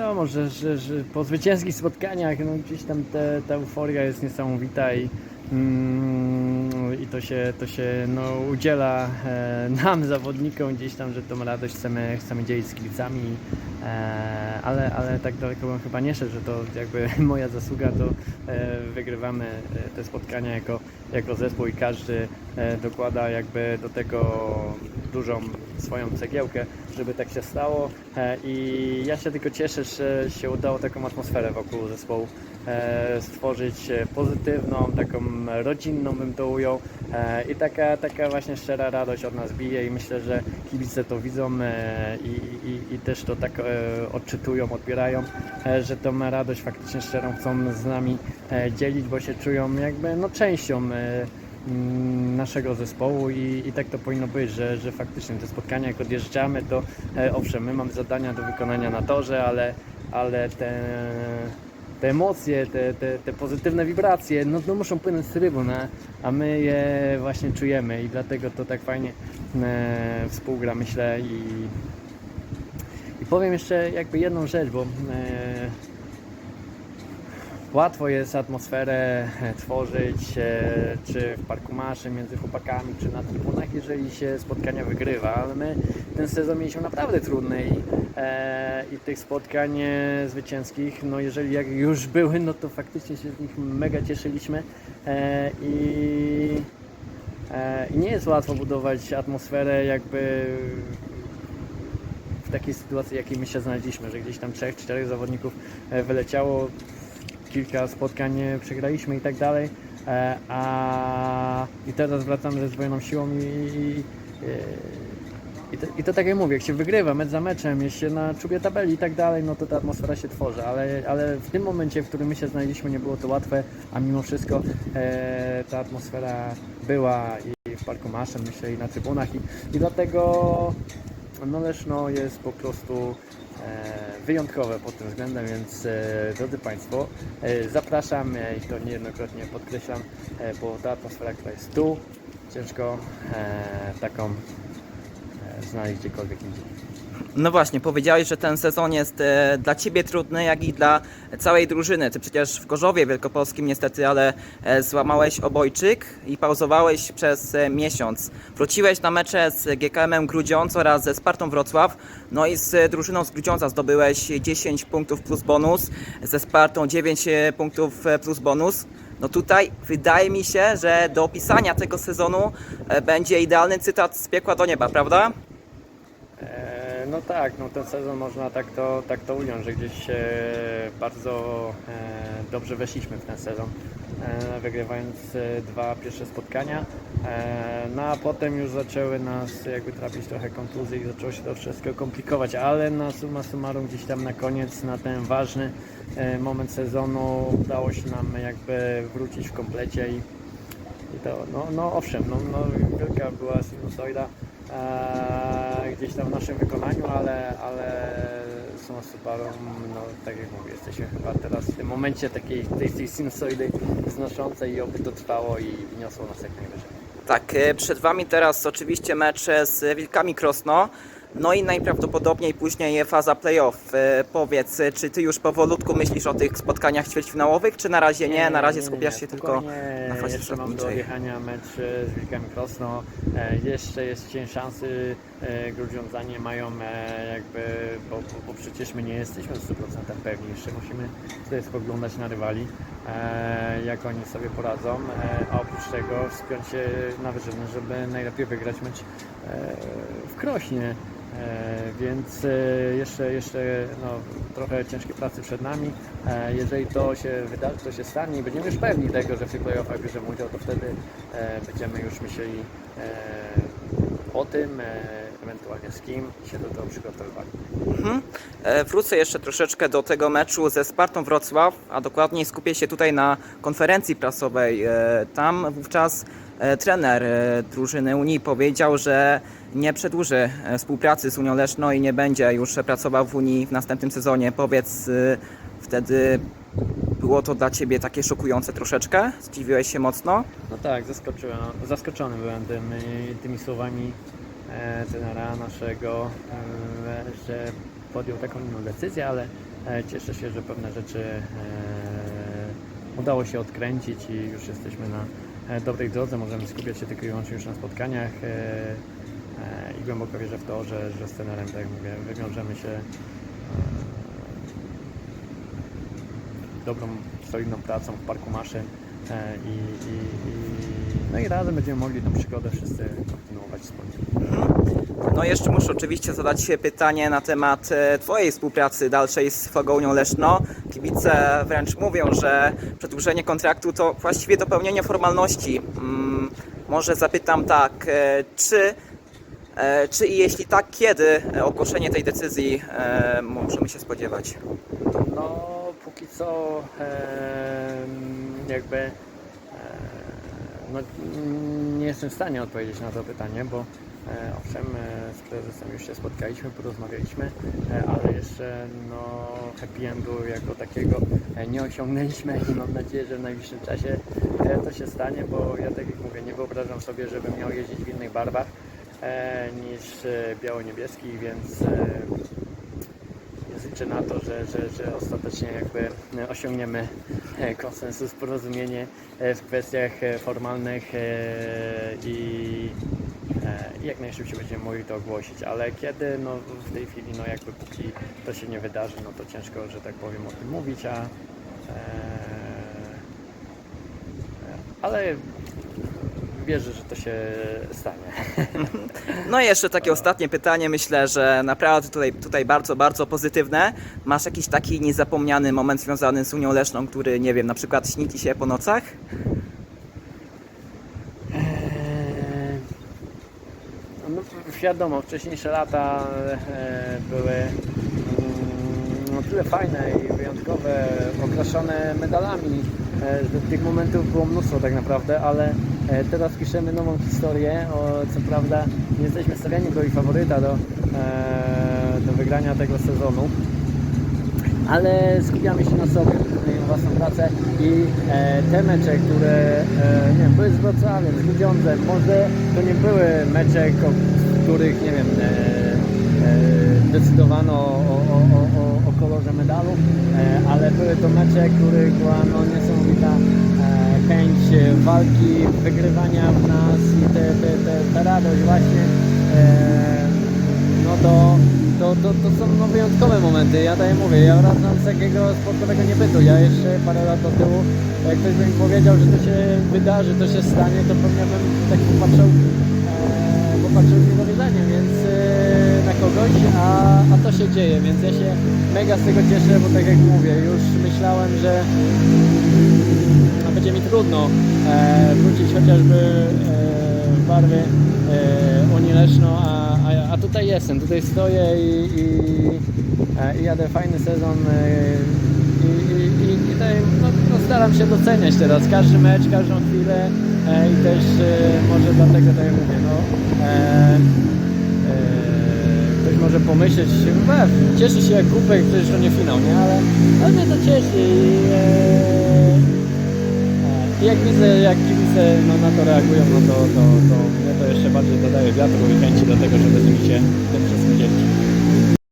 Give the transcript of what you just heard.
wiadomo, że, że, że po zwycięskich spotkaniach no, gdzieś tam te, ta euforia jest niesamowita i, mm, i to się, to się no, udziela e, nam, zawodnikom, gdzieś tam, że tą radość chcemy, chcemy dzielić z kibicami, e, ale, ale tak daleko bym chyba nie szedł, że to jakby moja zasługa, to e, wygrywamy e, te spotkania jako, jako zespół i każdy e, dokłada jakby do tego dużą swoją cegiełkę, żeby tak się stało. E, i ja się tylko cieszę, że się udało taką atmosferę wokół zespołu e, stworzyć pozytywną, taką rodzinną bym to ujął. E, i taka, taka właśnie szczera radość od nas bije i myślę, że kibice to widzą i, i, i też to tak odczytują, odbierają, że tą radość faktycznie szczerą chcą z nami dzielić, bo się czują jakby no częścią naszego zespołu i, i tak to powinno być, że, że faktycznie te spotkania jak odjeżdżamy, to e, owszem, my mamy zadania do wykonania na torze, ale, ale te, te emocje, te, te, te pozytywne wibracje, no, no muszą płynąć z trybun, a, a my je właśnie czujemy i dlatego to tak fajnie e, współgra, myślę i, i powiem jeszcze jakby jedną rzecz, bo e, Łatwo jest atmosferę e, tworzyć, e, czy w parku maszy między chłopakami, czy na trybunach, jeżeli się spotkania wygrywa, ale my ten sezon mieliśmy naprawdę trudny i, e, i tych spotkań e, zwycięskich, no jeżeli jak już były, no to faktycznie się z nich mega cieszyliśmy e, i, e, i nie jest łatwo budować atmosferę jakby w takiej sytuacji, jakiej my się znaleźliśmy, że gdzieś tam trzech, czterech zawodników wyleciało, kilka spotkań e, przegraliśmy i tak dalej, e, a i teraz wracamy ze zdwojoną siłą i, i, i, to, i to tak jak mówię, jak się wygrywa mecz za meczem, jest się na czubie tabeli i tak dalej, no to ta atmosfera się tworzy, ale, ale w tym momencie, w którym my się znaleźliśmy, nie było to łatwe, a mimo wszystko e, ta atmosfera była i w Parku Maszem, myślę, i na trybunach i, i dlatego no Leszno jest po prostu e, wyjątkowe pod tym względem, więc e, drodzy Państwo, e, zapraszam i to niejednokrotnie podkreślam, bo ta atmosfera, która jest tu, ciężko taką znaleźć gdziekolwiek indziej. No właśnie, powiedziałeś, że ten sezon jest e, dla Ciebie trudny, jak i dla całej drużyny. Ty przecież w Gorzowie Wielkopolskim niestety, ale e, złamałeś obojczyk i pauzowałeś przez e, miesiąc. Wróciłeś na mecze z GKM-em Grudziądz oraz ze Spartą Wrocław. No i z drużyną z Grudziądza zdobyłeś 10 punktów plus bonus, ze Spartą 9 e, punktów plus bonus. No tutaj wydaje mi się, że do opisania tego sezonu będzie idealny cytat z piekła do nieba, prawda? No tak, no ten sezon można tak to, tak to ująć, że gdzieś e, bardzo e, dobrze weszliśmy w ten sezon, e, wygrywając e, dwa pierwsze spotkania. E, no a potem już zaczęły nas jakby trafić trochę kontuzje i zaczęło się to wszystko komplikować, ale na summa summarum gdzieś tam na koniec, na ten ważny e, moment sezonu udało się nam jakby wrócić w komplecie i, i to, no, no owszem, no, no wielka była sinusoida e, gdzieś tam w naszym wykonaniu, ale, ale summa summarum, no tak jak mówię, jesteśmy chyba teraz w tym momencie takiej tej, tej sinusoidy znoszącej i oby to trwało i niosło nas jak najwyżej. Tak, e, przed Wami teraz oczywiście mecz z Wilkami Krosno. No i najprawdopodobniej później faza playoff. E, Powiedz, e, czy Ty już powolutku myślisz o tych spotkaniach ćwierćfinałowych, czy na razie nie? Na razie skupiasz się tylko na fazie Jeszcze mam do odjechania mecz e, z Wilkami Krosno. Jeszcze jest cień szansy. Grudziądzanie mają jakby, bo, bo, przecież my nie jesteśmy w 100% pewni. Jeszcze musimy sobie spoglądać na rywali, jak oni sobie poradzą. A oprócz tego wspiąć się na wyżyny, żeby najlepiej wygrać mecz w Krośnie. E, Więc e, jeszcze, jeszcze no, trochę ciężkiej pracy przed nami. E, Jeżeli to się wydarzy, to się stanie i będziemy już pewni tego, że w tych playoffach bierzemy udział, to wtedy będziemy już myśleli o tym, ewentualnie z kim się do tego przygotowywali. Mhm. Wrócę jeszcze troszeczkę do tego meczu ze Spartą Wrocław, a dokładniej skupię się tutaj na konferencji prasowej. Tam wówczas trener e, drużyny Unii powiedział, że nie przedłuży e, współpracy z Unią Leszno i nie będzie już pracował w Unii w następnym sezonie. Powiedz, e, wtedy było to dla Ciebie takie szokujące troszeczkę? Zdziwiłeś się mocno? No tak, zaskoczyłem, zaskoczony byłem tymi, słowami e, trenera naszego, e, że podjął taką inną decyzję, ale e, cieszę się, że pewne rzeczy e, udało się odkręcić i już jesteśmy na e, dobrej drodze. Możemy skupiać się tylko i wyłącznie już na spotkaniach e, e, i głęboko wierzę w to, że, że z trenerem, tak jak mówię, wywiążemy się e, dobrą, solidną pracą w Parku Maszy e, i, i, i, no i razem będziemy mogli tę przygodę wszyscy kontynuować wspólnie. No jeszcze muszę oczywiście zadać się pytanie na temat e, Twojej współpracy dalszej z Fogołnią Leszno. Kibice wręcz mówią, że przedłużenie kontraktu to właściwie dopełnienie formalności. Mm, może zapytam tak, e, czy, e, czy i jeśli tak, kiedy ogłoszenie tej decyzji możemy się spodziewać? No, póki co jakby no, nie jestem w stanie odpowiedzieć na to pytanie, bo owszem, e, z prezesem już się spotkaliśmy, porozmawialiśmy, e, ale jeszcze no, happy endu jako takiego e, nie osiągnęliśmy i mam nadzieję, że w najbliższym czasie e, to się stanie, bo ja tak jak mówię, nie wyobrażam sobie, żebym miał jeździć w innych barwach e, niż e, biało-niebieskich, więc e, liczę na to, że, że, że ostatecznie jakby osiągniemy e, konsensus, porozumienie e, w kwestiach e, formalnych e, i e, i jak najszybciej będziemy mogli to ogłosić, ale kiedy, no w tej chwili, no jakby póki to się nie wydarzy, no to ciężko, że tak powiem o tym mówić, a e, ale wierzę, że to się stanie. No i jeszcze takie ostatnie pytanie, myślę, że naprawdę tutaj, tutaj bardzo, bardzo pozytywne. Masz jakiś taki niezapomniany moment związany z Unią Leszną, który, nie wiem, na przykład śni Ci się po nocach? Eee, No, wiadomo, wcześniejsze lata e, były mm, no, tyle fajne i wyjątkowe, okraszone medalami, e, tych momentów było mnóstwo tak naprawdę, ale e, teraz piszemy nową historię. O, co prawda nie jesteśmy stawiani w roli faworyta do, do wygrania tego sezonu, ale skupiamy się na sobie, wykonujemy własną pracę i te mecze, które nie wiem, były z Wrocławiem, z Grudziądzem, może to nie były mecze, których nie wiem, e, e, decydowano o, o, o, o, kolorze medalu, e, ale były to mecze, których była no, niesamowita chęć walki, wygrywania w nas i te, te, te, ta radość właśnie no to, to, to, to są no, wyjątkowe momenty. Ja tak mówię, ja wracam z takiego sportowego niebytu. Ja jeszcze parę lat do tyłu, jak ktoś by mi powiedział, że to się wydarzy, to się stanie, to pewnie bym tak popatrzył, e, popatrzył więc e, na kogoś, a, a to się dzieje, więc ja się mega z tego cieszę, bo tak jak mówię, już myślałem, że będzie mi trudno e, wrócić chociażby e, w barwy e, Unii Leszno, a, a, a tutaj jestem, tutaj stoję i, i, e, i jadę fajny sezon e, i, i, i, i tutaj, no, no, staram się doceniać teraz każdy mecz, każdą chwilę i też może dlatego tak jak mówię, no ktoś może pomyśleć, "We, cieszy się jak kupek, przecież to nie finał, nie? Ale, ale mnie to cieszy i e, i jak widzę, jak kibice no, na to reagują, no to, to, to mnie to jeszcze bardziej dodaje wiatru i chęci do tego, żeby z nimi się tym wszystkim dzielić.